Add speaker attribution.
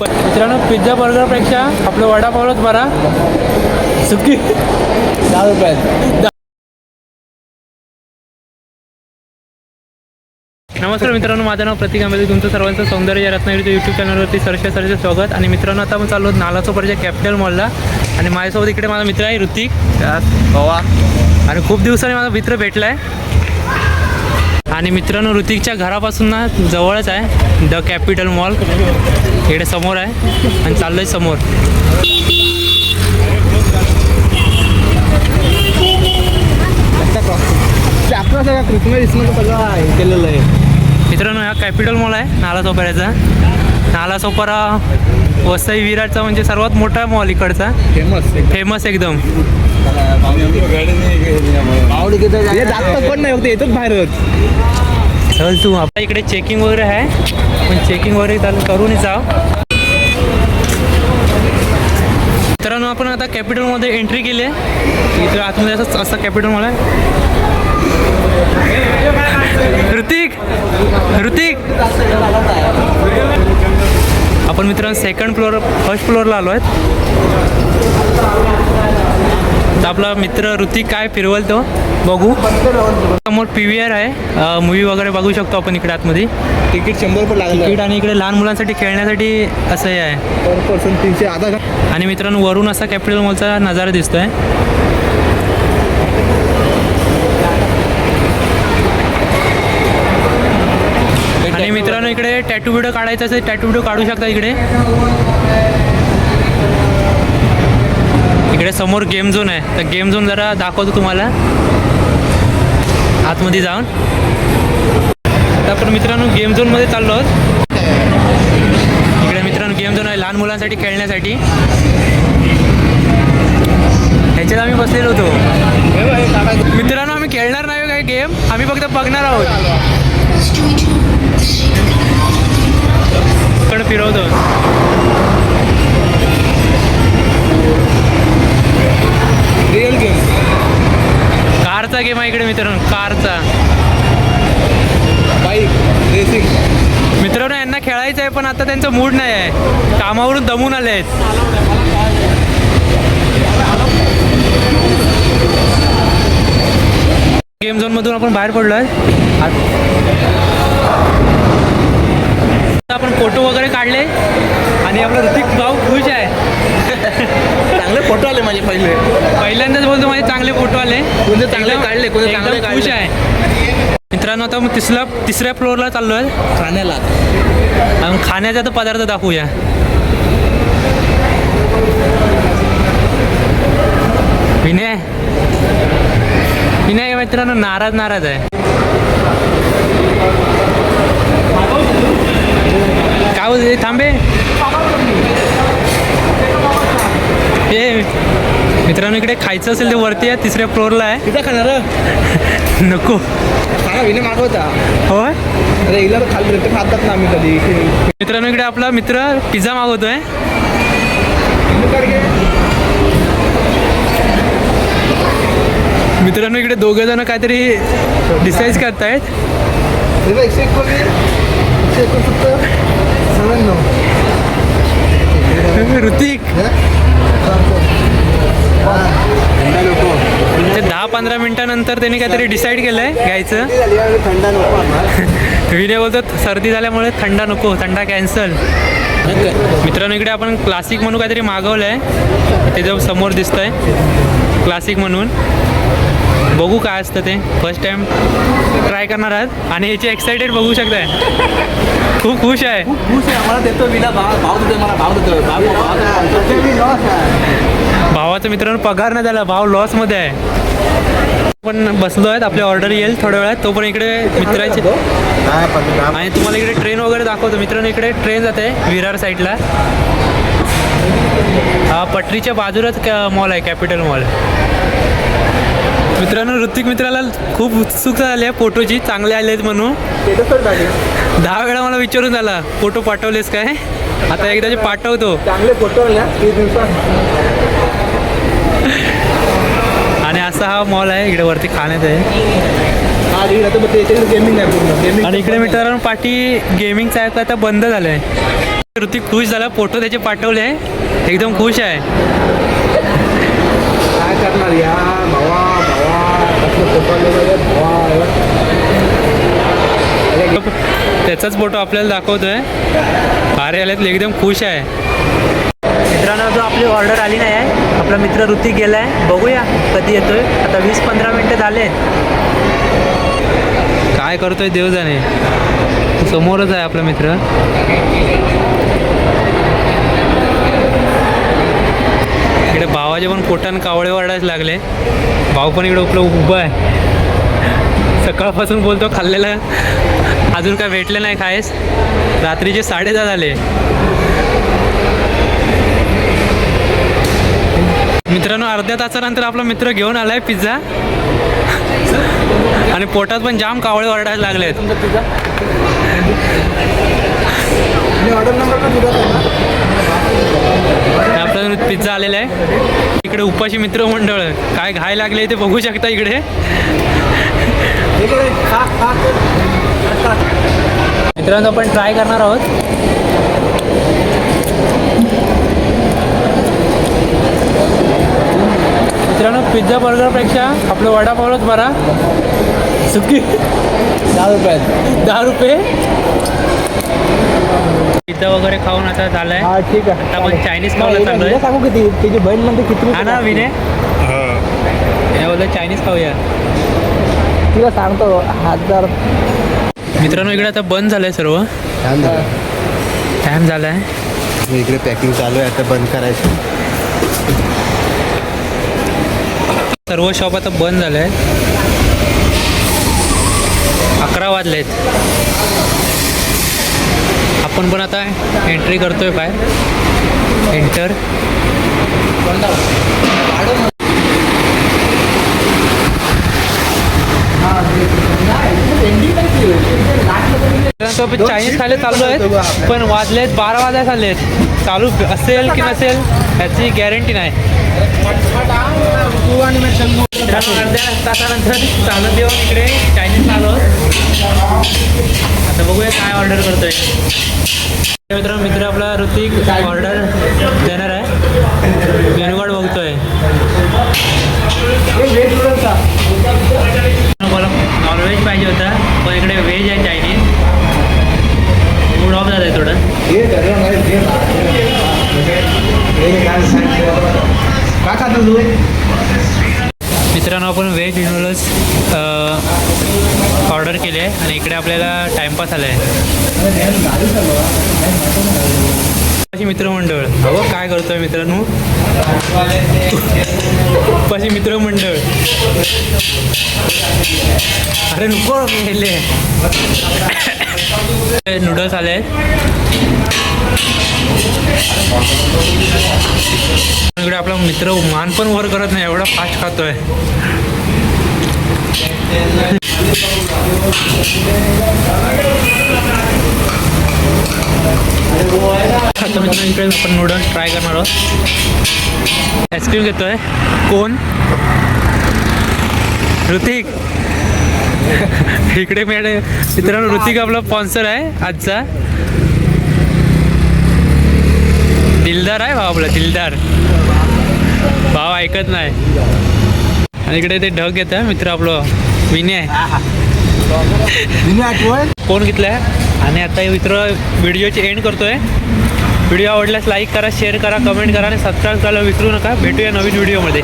Speaker 1: मित्रांनो पिझ्झा बर्गरपेक्षा आपलं वडापावच बरा. सुकी.
Speaker 2: दहा रुपयात
Speaker 1: नमस्कार मित्रांनो माझं नाव प्रतीक आंबेले तुमचं सर्वांचं सौंदर्य रत्नागिरीच्या यूट्यूब चॅनलवरती सरसे सरसे स्वागत. आणि मित्रांनो आता आपण चाललो नाला चौपाटीच्या कॅपिटल मॉलला आणि माझ्यासोबत इकडे माझा मित्र आहे ऋतिक.
Speaker 2: गोवा
Speaker 1: आणि खूप दिवसांनी माझा मित्र भेटला आहे आणि मित्रांनो ऋतिकच्या घरापासून ना जवळच आहे. द कॅपिटल मॉल इकडे समोर आहे. आणि चाललंय समोर.
Speaker 2: आपलं केलेलं आहे.
Speaker 1: मित्रांनो हा कॅपिटल मॉल आहे नाला सोपाऱ्याचा नाला सोपारा वसई विराटचा म्हणजे सर्वात मोठा मॉल इकडचा.
Speaker 2: फेमस
Speaker 1: फेमस एकदम.
Speaker 2: किती पण नाही येतच
Speaker 1: चल तू आपल्या इकडे चेकिंग वगैरे आहे. पण चेकिंग वगैरे चालू करूनच जाव. मित्रांनो आपण आता कॅपिटलमध्ये एंट्री केली आहे इथं आतमध्ये असं असं कॅपिटल मॉल आहे. ऋतिक! आपण मित्रांनो सेकंड फ्लोअर फर्स्ट फ्लोअरला आलो आहेत. तर आपला मित्र ऋतिक काय फिरवल तो? बघू. समोर पी व्ही आर आहे मूवी वगैरे बघू शकतो आपण इकडे आतमध्ये.
Speaker 2: तिकीट शंभर रुपये लागलं.
Speaker 1: तिकीट आणि इकडे लहान मुलांसाठी खेळण्यासाठी असं हे आहे. आणि मित्रांनो वरून असा कॅपिटल मॉलचा नजारा दिसतोय आणि मित्रांनो इकडे टॅटू व्हिडिओ काढायचा असेल टॅटू व्हिडिओ काढू शकता इकडे. इकडे समोर गेम झोन आहे. तर गेम झोन जरा दाखवतो तुम्हाला. आतमध्ये जाऊन. तर आपण मित्रांनो गेम झोनमध्ये चाललो आहोत. इकडे मित्रांनो गेम झोन आहे लहान मुलांसाठी खेळण्यासाठी. ह्याच्यात आम्ही बसलेलो होतो. मित्रांनो आम्ही खेळणार नाही हो काही गेम आम्ही फक्त बघणार आहोत. इकडे फिरवतो.
Speaker 2: रिअल गेम
Speaker 1: कारचा गेम आहे इकडे मित्रांनो कारचा.
Speaker 2: बाईक रेसिंग
Speaker 1: मित्रांनो यांना खेळायचं आहे पण आता त्यांचं मूड नाही आहे. कामावरून दमून आले आहेत. गेम झोनमधून आपण बाहेर पडलो आहे आपण फोटो वगैरे काढले आणि आपला ऋतिक भाऊ खुश आहे.
Speaker 2: चांगले फोटो आले माझे पहिले.
Speaker 1: पहिल्यांदाच बोलतो माझे चांगले फोटो आले.
Speaker 2: कोणते चांगले काढले, कोणते चांगले
Speaker 1: खुश. आहे. मित्रांनो आता मग तिसऱ्या तिसऱ्या फ्लोअरला चाललो आहे
Speaker 2: ठाण्याला
Speaker 1: आणि खाण्याचा तर पदार्थ दाखवूया. विनय. विनय मित्रांनो नाराज नाराज आहे. बोलते थांबे. ए मित्रांनो इकडे खायचं असेल ते वरती आहे तिसऱ्या फ्लोअरला आहे.
Speaker 2: तिथं खाणार?
Speaker 1: नको.
Speaker 2: विने मागवता
Speaker 1: होय?
Speaker 2: अरे खाली रेट खातात ना आम्ही कधी.
Speaker 1: मित्रांनो इकडे आपला मित्र पिझ्झा मागवतोय. मित्रांनो इकडे दोघे जण काहीतरी डिसाईज करतायत.
Speaker 2: एकशे एकोणीस. एकशे एकोणसत्तर.
Speaker 1: ऋतिक ते दहा पंधरा मिनिटानंतर त्यांनी काहीतरी डिसाईड केलंय घ्यायचं.
Speaker 2: थंडा नको
Speaker 1: विनय बोलतो सर्दी झाल्यामुळे थंडा नको थंडा कॅन्सल मित्रांनो इकडे आपण क्लासिक म्हणून काहीतरी मागवलं आहे त्याच्यासमोर दिसतंय क्लासिक म्हणून. बघू काय असतं ते फर्स्ट टाइम ट्राय करणार आहात आणि याची एक्साइटेड बघू शकताय खूप खुश आहे
Speaker 2: खुश आहे आम्हाला देतो विना भाव भाव देतो मला भाव देतो भाव भाव
Speaker 1: भावाचा मित्रांनो पगार नाही झाला भाव लॉसमध्ये आहे पण बसलो आहेत आपली ऑर्डर येईल थोड्या वेळात तो पण इकडे मित्राचे आणि तुम्हाला इकडे ट्रेन वगैरे दाखवतो मित्रांनो इकडे ट्रेन जाते विरार साईडला हा पटरीच्या बाजूलाच मॉल आहे कॅपिटल मॉल मित्रांनो ऋतिक मित्राला खूप उत्सुकता झाली आहे फोटोची. चांगले आले आहेत म्हणून दहा वेळा मला विचारून झाला फोटो पाठवलेस काय? आता एकदाचे पाठवतो.
Speaker 2: चांगले फोटो
Speaker 1: आणि असा हा मॉल आहे इकडे वरती खाण्यात आहे. आणि इकडे मित्रांनो पाठी गेमिंगचं आहे आता बंद झालं आहे ऋतिक खुश झाला फोटो त्याचे पाठवले एकदम खुश आहे.
Speaker 2: काय करणार या भावा कसलं फोटो आलेलं भावा
Speaker 1: त्याचाच फोटो आपल्याला दाखवतोय. भारी आल्यात एकदम खुश आहे. मित्रांनो जो आपली ऑर्डर आली नाही आहे आपला मित्र ऋतिक गेला आहे बघूया कधी येतोय. आता वीस पंधरा मिनटं झाले. काय करतोय देव जाणे समोरच आहे आपला मित्र. इकडे भावाचे पण पोटान कावळे वाढायला लागले. भाऊ पण इकडे उपलं उभं आहे. सकाळपासून बोलतो खाल्लेलं अजून काय भेटलं नाही खायस? रात्रीचे साडेदहा झाले. मित्रांनो अर्ध्या तासानंतर आपला मित्र घेऊन आलाय पिझ्झा. आणि पोटात पण जाम कावळे ओरडायला लागलेत.
Speaker 2: आहेत
Speaker 1: आपला पिझ्झा आलेला आहे. इकडे उपाशी मित्र मंडळ काय घाय लागले ते बघू शकता इकडे. मित्रांनो आपण ट्राय करणार आहोत. मित्रांनो पिझ्झा बर्गरपेक्षा आपलं वडापावच बरा. सुकी.
Speaker 2: दहा रुपयात
Speaker 1: दहा रुपये. पिझ्झा वगैरे खाऊन आता झालाय.
Speaker 2: हा ठीक आहे.
Speaker 1: आता आपण. चायनीज
Speaker 2: हिला-
Speaker 1: चाललोय.
Speaker 2: सांगू किती? तिची बहीण म्हणते किती
Speaker 1: हा ना विनय? या बोलतो चायनीज खाऊया.
Speaker 2: तिला सांगतो हजार
Speaker 1: मित्रांनो इकडे आता बंद झालंय सर्व.
Speaker 3: छान झालं
Speaker 1: टाइम झालाय.
Speaker 3: इकडे पॅकिंग चालू आहे आता बंद करायचं.
Speaker 1: सर्व शॉप आता बंद झालंय. अकरा वाजलेत. आपण पण आता एंट्री करतोय काय एंटर चायनीज खायला चालू आहेत पण वाजलेत बारा वाजायला आहेत चालू असेल की नसेल याची गॅरंटी नाही. तासानंतर चालत येऊन इकडे चायनीज आलो आता बघूया काय ऑर्डर करतोय मित्र मित्र आपला ऋतिक ऑर्डर देणार आहे. मेनू बघतोय. मला नॉनव्हेज पाहिजे होता पण इकडे मित्रांनो आपण व्हेज नूडल्स ऑर्डर केले आहे आणि इकडे आपल्याला टाईमपास आला आहे मित्रमंडळ. अहो काय करतोय मित्रांनो? उपाशी मित्रमंडळ. अरे नको गेले नूडल्स आले आहेत आपला मित्र मान पण वर करत नाही एवढा फास्ट खातोय. आता मित्र इकडे आपण नूडल्स ट्राय करणार आहोत. आईस्क्रीम घेतोय. कोण? ऋतिक. इकडे मॅडम मित्रांनो ऋतिक आपला स्पॉन्सर आहे आजचा. दिलदार आहे भाव आपला दिलदार. भाव ऐकत नाही. आणि इकडे ते ढग येतं मित्र आपलं. विनय.
Speaker 2: आठवण?
Speaker 1: फोन घेतलाय? आणि आता हे मित्र व्हिडिओची एंड करतोय. व्हिडिओ आवडल्यास लाईक करा शेअर करा कमेंट करा आणि सबस्क्राईब करायला विसरू नका. भेटूया नवीन व्हिडिओमध्ये.